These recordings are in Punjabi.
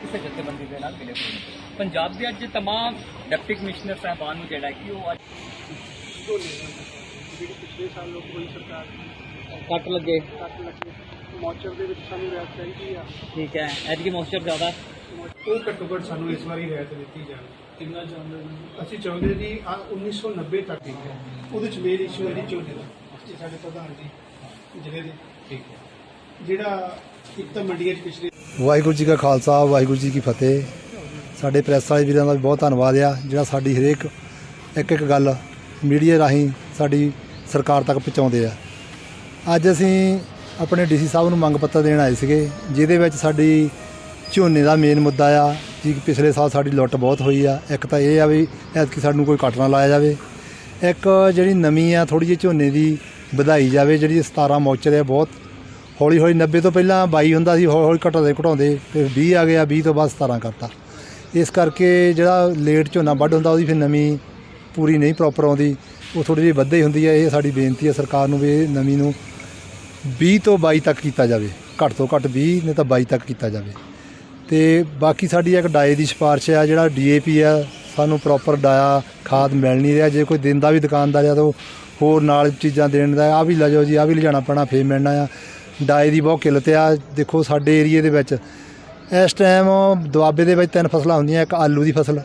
ਸਾਡੇ ਕੋਲ ਪੰਜਾਬ ਦੇ ਅੱਜ तमाम ਡਿਪਟੀ ਕਮਿਸ਼ਨਰ ਸਾਹਿਬਾਨ ਨੂੰ ਜਿਹੜਾ ਕਿ ਉਹ ਅੱਜ ਜਿਹੜੀ ਪਿਛਲੇ ਸਾਲ ਲੋਕ ਕੋਈ ਸਰਕਾਰ ਕੱਟ ਲੱਗੇ ਕੱਟ ਲੱਗੇ ਮੌਚਰ ਦੇ ਵਿੱਚ ਸਾਨੂੰ ਰਿਆਇਤ ਚਾਹੀਦੀ ਆ ਠੀਕ ਹੈ ਐਤਕੀ ਮੋਇਸਚਰ ਜ਼ਿਆਦਾ ਉਹ ਘੱਟੋ ਘੱਟ ਸਾਨੂੰ ਇਸ ਵਾਰੀ ਰਿਆਇਤ ਦਿੱਤੀ ਜਾਵੇ ਕਿੰਨਾ ਚਾਹੁੰਦੇ ਅਸੀਂ ਚਾਹੁੰਦੇ ਜੀ ਆ 1990 ਤੱਕ ਠੀਕ ਹੈ ਉਹਦੇ ਚ ਮੇਨ ਇਸ਼ੂ ਹੈ ਜੀ ਝੋਨੇ ਦਾ ਇਹ ਸਾਡੇ ਪ੍ਰਧਾਨ ਜੀ ਜ਼ਿਲ੍ਹੇ ਦੇ ਠੀਕ ਹੈ ਜਿਹੜਾ ਇੱਕ ਤਾਂ ਮੰਡੀਆਂ 'ਚ ਪਿਛਲੇ ਵਾਹਿਗੁਰੂ ਜੀ ਕਾ ਖਾਲਸਾ, ਵਾਹਿਗੁਰੂ ਜੀ ਕੀ ਫਤਿਹ। ਸਾਡੇ ਪ੍ਰੈਸ ਵਾਲੇ ਵੀਰਾਂ ਦਾ ਵੀ ਬਹੁਤ ਧੰਨਵਾਦ ਆ, ਜਿਹੜਾ ਸਾਡੀ ਹਰੇਕ ਇੱਕ ਇੱਕ ਗੱਲ ਮੀਡੀਆ ਰਾਹੀਂ ਸਾਡੀ ਸਰਕਾਰ ਤੱਕ ਪਹੁੰਚਾਉਂਦੇ ਆ। ਅੱਜ ਅਸੀਂ ਆਪਣੇ ਡੀਸੀ ਸਾਹਿਬ ਨੂੰ ਮੰਗ ਪੱਤਰ ਦੇਣ ਆਏ ਸੀਗੇ, ਜਿਹਦੇ ਵਿੱਚ ਸਾਡੀ ਝੋਨੇ ਦਾ ਮੇਨ ਮੁੱਦਾ ਆ, ਜੀ ਪਿਛਲੇ ਸਾਲ ਸਾਡੀ ਲੁੱਟ ਬਹੁਤ ਹੋਈ ਆ। ਇੱਕ ਤਾਂ ਇਹ ਆ ਵੀ ਐਤਕੀ ਸਾਨੂੰ ਕੋਈ ਕੱਟ ਨਾ ਲਾਇਆ ਜਾਵੇ। ਇੱਕ ਜਿਹੜੀ ਨਵੀਂ ਆ ਥੋੜੀ ਜਿਹੀ ਝੋਨੇ ਦੀ ਵਧਾਈ ਜਾਵੇ, ਜਿਹੜੀ 17 ਮੌਚਰ ਆ, ਬਹੁਤ ਹੌਲੀ ਹੌਲੀ 90 ਤੋਂ ਪਹਿਲਾਂ 22 ਹੁੰਦਾ ਸੀ, ਹੌਲੀ ਹੌਲੀ ਘਟਾਉਂਦੇ ਘਟਾਉਂਦੇ, ਫਿਰ 20 ਆ ਗਿਆ 20 ਤੋਂ ਬਾਅਦ 17 ਕਰਤਾ। ਇਸ ਕਰਕੇ ਜਿਹੜਾ ਲੇਟ ਝੋਨਾ ਵੱਢ ਹੁੰਦਾ, ਉਹਦੀ ਫਿਰ ਨਵੀਂ ਪੂਰੀ ਨਹੀਂ ਪ੍ਰੋਪਰ ਆਉਂਦੀ। ਉਹ ਥੋੜੀ ਜਿਹੀ ਵੱਧੇ ਹੁੰਦੀ ਹੈ, ਇਹ ਸਾਡੀ ਬੇਨਤੀ ਹੈ ਸਰਕਾਰ ਨੂੰ ਵੀ ਇਹ ਨਵੀਂ ਨੂੰ 20 ਤੋਂ 22 ਤੱਕ ਕੀਤਾ ਜਾਵੇ। ਘੱਟ ਤੋਂ ਘੱਟ 20 ਨਹੀਂ ਤਾਂ 22 ਤੱਕ ਕੀਤਾ ਜਾਵੇ। ਤੇ ਬਾਕੀ ਸਾਡੀ ਇੱਕ ਡਾਏ ਦੀ ਸਿਫਾਰਿਸ਼ ਆ, ਜਿਹੜਾ ਡੀਏਪੀ ਆ, ਸਾਨੂੰ ਪ੍ਰੋਪਰ ਡਾਇਆ, ਖਾਦ ਮਿਲ ਨਹੀਂ ਰਿਹਾ। ਜੇ ਕੋਈ ਦਿੰਦਾ ਵੀ ਦੁਕਾਨਦਾਰ ਆ ਤਾਂ ਹੋਰ ਨਾਲ ਚੀਜ਼ਾਂ ਦੇਣ ਦਾ ਆ ਵੀ ਲੈ ਜਾਓ ਜੀ ਆ ਵੀ ਲਿਜਾਣਾ ਪੈਣਾ, ਫੇਰ ਮਿਲਣਾ ਆ। ਡਾਏ ਦੀ ਬਹੁਤ ਕਿੱਲਤ ਆ। ਦੇਖੋ ਸਾਡੇ ਏਰੀਏ ਦੇ ਵਿੱਚ ਇਸ ਟਾਈਮ ਦੁਆਬੇ ਦੇ ਵਿੱਚ ਤਿੰਨ ਫਸਲਾਂ ਹੁੰਦੀਆਂ, ਇੱਕ ਆਲੂ ਦੀ ਫਸਲ।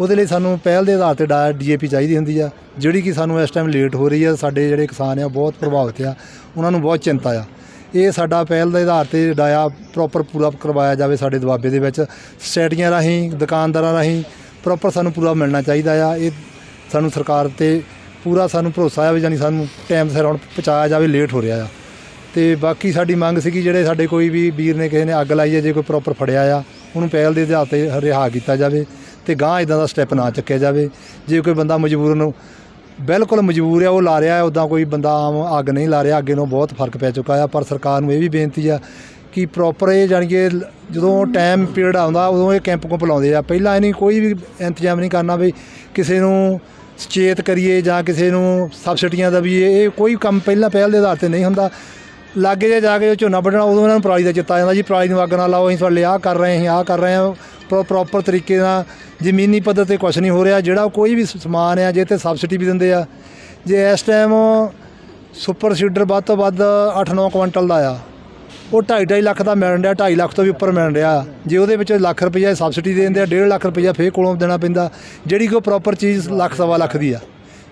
ਉਹਦੇ ਲਈ ਸਾਨੂੰ ਪਹਿਲ ਦੇ ਆਧਾਰ ਤੇ ਡਾ ਡੀਏਪੀ ਚਾਹੀਦੀ ਹੁੰਦੀ ਆ। ਜਿਹੜੀ ਕਿ ਸਾਨੂੰ ਇਸ ਟਾਈਮ ਲੇਟ ਹੋ ਰਹੀ ਆ। ਸਾਡੇ ਜਿਹੜੇ ਕਿਸਾਨ ਆ, ਬਹੁਤ ਪ੍ਰਭਾਵਿਤ ਆ। ਉਹਨਾਂ ਨੂੰ ਬਹੁਤ ਚਿੰਤਾ ਆ। ਇਹ ਸਾਡਾ ਪਹਿਲ ਦੇ ਆਧਾਰ ਤੇ ਡਾਇਆ ਪ੍ਰੋਪਰ ਪੂਰਾ ਕਰਵਾਇਆ ਜਾਵੇ ਸਾਡੇ ਦੁਆਬੇ ਦੇ ਵਿੱਚ। ਸਟੇਟੀਆਂ ਰਾਹੀਂ, ਦੁਕਾਨਦਾਰਾਂ ਰਾਹੀਂ ਪ੍ਰੋਪਰ ਸਾਨੂੰ ਪੂਰਾ ਮਿਲਣਾ ਚਾਹੀਦਾ ਆ। ਇਹ ਸਾਨੂੰ ਸਰਕਾਰ ਤੇ ਪੂਰਾ ਸਾਨੂੰ ਭਰੋਸਾ ਆ ਵੀ ਜਾਨੀ ਸਾਨੂੰ ਟਾਈਮ ਸਿਰ ਹੁਣ ਪਹੁੰਚਾਇਆ ਜਾਵੇ ਲੇਟ ਹੋ ਰਿਹਾ ਆ। ਤੇ ਬਾਕੀ ਸਾਡੀ ਮੰਗ ਸੀਗੀ ਜਿਹੜੇ ਸਾਡੇ ਕੋਈ ਵੀ ਵੀਰ ਨੇ ਕਿਸੇ ਨੇ ਅੱਗ ਲਾਈ ਹੈ, ਜੇ ਕੋਈ ਪ੍ਰੋਪਰ ਫੜਿਆ ਆ, ਉਹਨੂੰ ਪਹਿਲ ਦੇ ਆਧਾਰ ਤੇ ਰਿਹਾ ਕੀਤਾ ਜਾਵੇ ਤੇ ਗਾਂ ਇਦਾਂ ਦਾ ਸਟੈਪ ਨਾ ਚੱਕਿਆ ਜਾਵੇ। ਜੇ ਕੋਈ ਬੰਦਾ ਮਜ਼ਬੂਰ ਨੂੰ ਬਿਲਕੁਲ ਮਜਬੂਰ ਆ, ਉਹ ਲਾ ਰਿਹਾ ਹੈ ਉਦਾਂ ਕੋਈ ਬੰਦਾ ਆਮ ਅੱਗ ਨਹੀਂ ਲਾ ਰਿਹਾ, ਅੱਗੇ ਨੂੰ ਬਹੁਤ ਫ਼ਰਕ ਪੈ ਚੁੱਕਾ ਆ, ਪਰ ਸਰਕਾਰ ਨੂੰ ਇਹ ਵੀ ਬੇਨਤੀ ਆ ਕਿ ਪ੍ਰੋਪਰ ਇਹ ਜਾਣੀ ਕਿ ਜਦੋਂ ਟਾਈਮ ਪੀਰੀਅਡ ਆਉਂਦਾ, ਉਦੋਂ ਇਹ ਕੈਂਪ ਕੁੰਪ ਲਾਉਂਦੇ ਆ। ਪਹਿਲਾਂ ਇਹਨੀ ਕੋਈ ਵੀ ਇੰਤਜ਼ਾਮ ਨਹੀਂ ਕਰਨਾ ਵੀ ਕਿਸੇ ਨੂੰ ਸੁਚੇਤ ਕਰੀਏ ਜਾਂ ਕਿਸੇ ਨੂੰ ਸਬਸਿਡੀਆਂ ਦਾ ਵੀ ਇਹ ਕੋਈ ਕੰਮ ਪਹਿਲਾਂ ਪਹਿਲ ਦੇ ਆਧਾਰ ਤੇ ਨਹੀਂ ਹੁੰਦਾ। ਲਾਗੇ ਜੇ ਜਾ ਕੇ ਜੋ ਝੋਨਾ ਵੱਢਣਾ, ਉਦੋਂ ਇਹਨਾਂ ਨੂੰ ਪਰਾਲੀ ਦਾ ਚਿੱਤਾ ਆ ਜਾਂਦਾ ਜੀ, ਪਰਾਲੀ ਨੂੰ ਅੱਗ ਨਾ ਲਾਓ, ਅਸੀਂ ਤੁਹਾਡੇ ਲਈ ਆਹ ਕਰ ਰਹੇ ਹਾਂ, ਅਸੀਂ ਆਹ ਕਰ ਰਹੇ ਹਾਂ, ਪ੍ਰੋ ਪ੍ਰੋਪਰ ਤਰੀਕੇ ਨਾਲ ਜ਼ਮੀਨੀ ਪੱਧਰ ਤੇ ਕੁਝ ਨਹੀਂ ਹੋ ਰਿਹਾ, ਜਿਹੜਾ ਕੋਈ ਵੀ ਸਮਾਨ ਆ, ਜੇ ਤੇ ਸਬਸਿਡੀ ਵੀ ਦਿੰਦੇ ਆ। ਜੇ ਇਸ ਟਾਈਮ ਸੁਪਰ ਸੀਡਰ ਵੱਧ ਤੋਂ ਵੱਧ 8-9 ਕੁਇੰਟਲ ਦਾ ਆ, ਉਹ 2.5 ਲੱਖ ਦਾ ਮਿਲਣ ਰਿਹਾ 2.5 ਲੱਖ ਤੋਂ ਵੀ ਉੱਪਰ ਮਿਲਣ ਰਿਹਾ ਜੇ ਉਹਦੇ ਵਿੱਚ ਲੱਖ ਰੁਪਈਆ ਸਬਸਿਡੀ ਦੇ ਦਿੰਦੇ ਆ 1.5 ਲੱਖ ਰੁਪਈਆ ਫੇਰ ਕੋਲੋਂ ਦੇਣਾ ਪੈਂਦਾ, ਜਿਹੜੀ ਕੋਈ ਪ੍ਰੋਪਰ ਚੀਜ਼ ਲੱਖ, ਸਵਾ ਲੱਖ ਦੀ ਆ।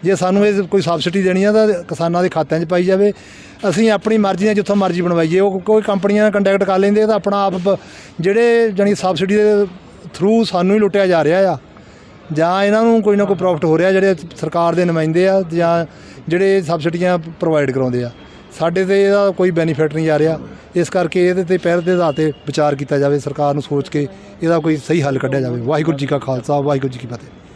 ਜੇ ਸਾਨੂੰ ਇਹ ਕੋਈ ਸਬਸਿਡੀ ਦੇਣੀ ਆ ਤਾਂ ਕਿਸਾਨਾਂ ਦੇ ਖਾਤਿਆਂ 'ਚ ਪਾਈ ਜਾਵੇ। ਅਸੀਂ ਆਪਣੀ ਮਰਜ਼ੀ ਨਾਲ ਜਿੱਥੋਂ ਮਰਜ਼ੀ ਬਣਵਾਈਏ। ਉਹ ਕੋਈ ਕੰਪਨੀਆਂ ਨਾਲ ਕੰਟੈਕਟ ਕਰ ਲੈਂਦੇ ਆ ਤਾਂ ਆਪਣਾ ਆਪ ਬ- ਜਿਹੜੇ ਜਾਣੀ ਸਬਸਿਡੀ ਦੇ ਥਰੂ ਸਾਨੂੰ ਹੀ ਲੁੱਟਿਆ ਜਾ ਰਿਹਾ ਆ। ਜਾਂ ਇਹਨਾਂ ਨੂੰ ਕੋਈ ਨਾ ਕੋਈ ਪ੍ਰੋਫਿਟ ਹੋ ਰਿਹਾ ਜਿਹੜੇ ਸਰਕਾਰ ਦੇ ਨੁਮਾਇੰਦੇ ਆ ਜਾਂ ਜਿਹੜੇ ਸਬਸਿਡੀਆਂ ਪ੍ਰੋਵਾਈਡ ਕਰਾਉਂਦੇ ਆ। ਸਾਡੇ ਤੇ ਇਹਦਾ ਕੋਈ ਬੈਨੀਫਿਟ ਨਹੀਂ ਆ ਰਿਹਾ। ਇਸ ਕਰਕੇ ਇਹਦੇ ਤੇ ਪਹਿਲ ਦੇ ਆਧਾਰ ਤੇ ਵਿਚਾਰ ਕੀਤਾ ਜਾਵੇ। ਸਰਕਾਰ ਨੂੰ ਸੋਚ ਕੇ ਇਹਦਾ ਕੋਈ ਸਹੀ ਹੱਲ ਕੱਢਿਆ ਜਾਵੇ। ਵਾਹਿਗੁਰੂ ਜੀ ਕਾ ਖਾਲਸਾ, ਵਾਹਿਗੁਰੂ ਜੀ ਕੀ ਫਤਿਹ।